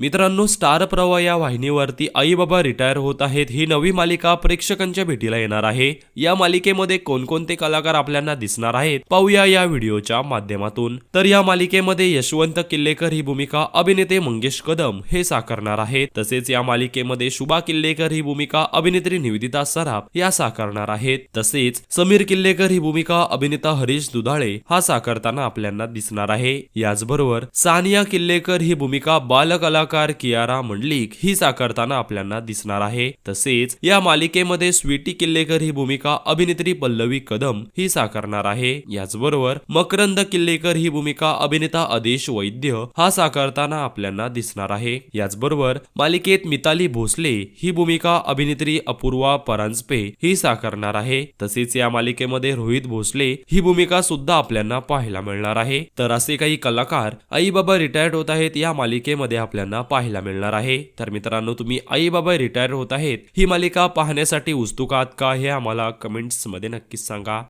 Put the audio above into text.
मित्रांनो स्टार प्रवाह या वाहिनीवरती आई बाबा रिटायर होत आहेत ही नवी मालिका प्रेक्षकांच्या भेटीला येणार आहे. या मालिकेमध्ये कोणकोणते कलाकार आपल्याला दिसणार आहेत पाहूया या व्हिडिओच्या माध्यमातून. तर या मालिकेमध्ये यशवंत किल्लेकर ही भूमिका अभिनेते मंगेश कदम हे साकारणार आहेत. तसेच या मालिकेमध्ये शुभा किल्लेकर ही भूमिका अभिनेत्री निवेदिता सराफ या साकारणार आहेत. तसेच समीर किल्लेकर ही भूमिका अभिनेता हरीश दुधाळे हा साकारताना आपल्याला दिसणार आहे. याचबरोबर सानिया किल्लेकर ही भूमिका बालकला कलाकार कियारा मंडलिक ही साकारताना आपल्याला दिसणार आहे. तसेच या मालिकेमध्ये स्वीटी किल्लेकर ही भूमिका अभिनेत्री पल्लवी कदम ही साकारणार आहे. याचबरोबर मकरंद किल्लेकर ही भूमिका अभिनेता आदेश वैद्य हा साकारताना आपल्याला दिसणार आहे. याचबरोबर मालिकेत मिताली भोसले ही भूमिका अभिनेत्री अपूर्वा परांजपे ही साकारणार आहे. तसेच या मालिकेमध्ये रोहित भोसले ही भूमिका सुद्धा आपल्याला पाहायला मिळणार आहे. तर असे काही कलाकार आई बाबा रिटायर्ड होत आहेत या मालिकेमध्ये आपल्याला पाहायला मिळणार आहे. तर मित्रांनो तुम्ही आई बाबा रिटायर होत आहेत. ही मालिका पाहण्यासाठी उत्सुक आहात का हे आम्हाला कमेंट्समध्ये नक्कीच सांगा.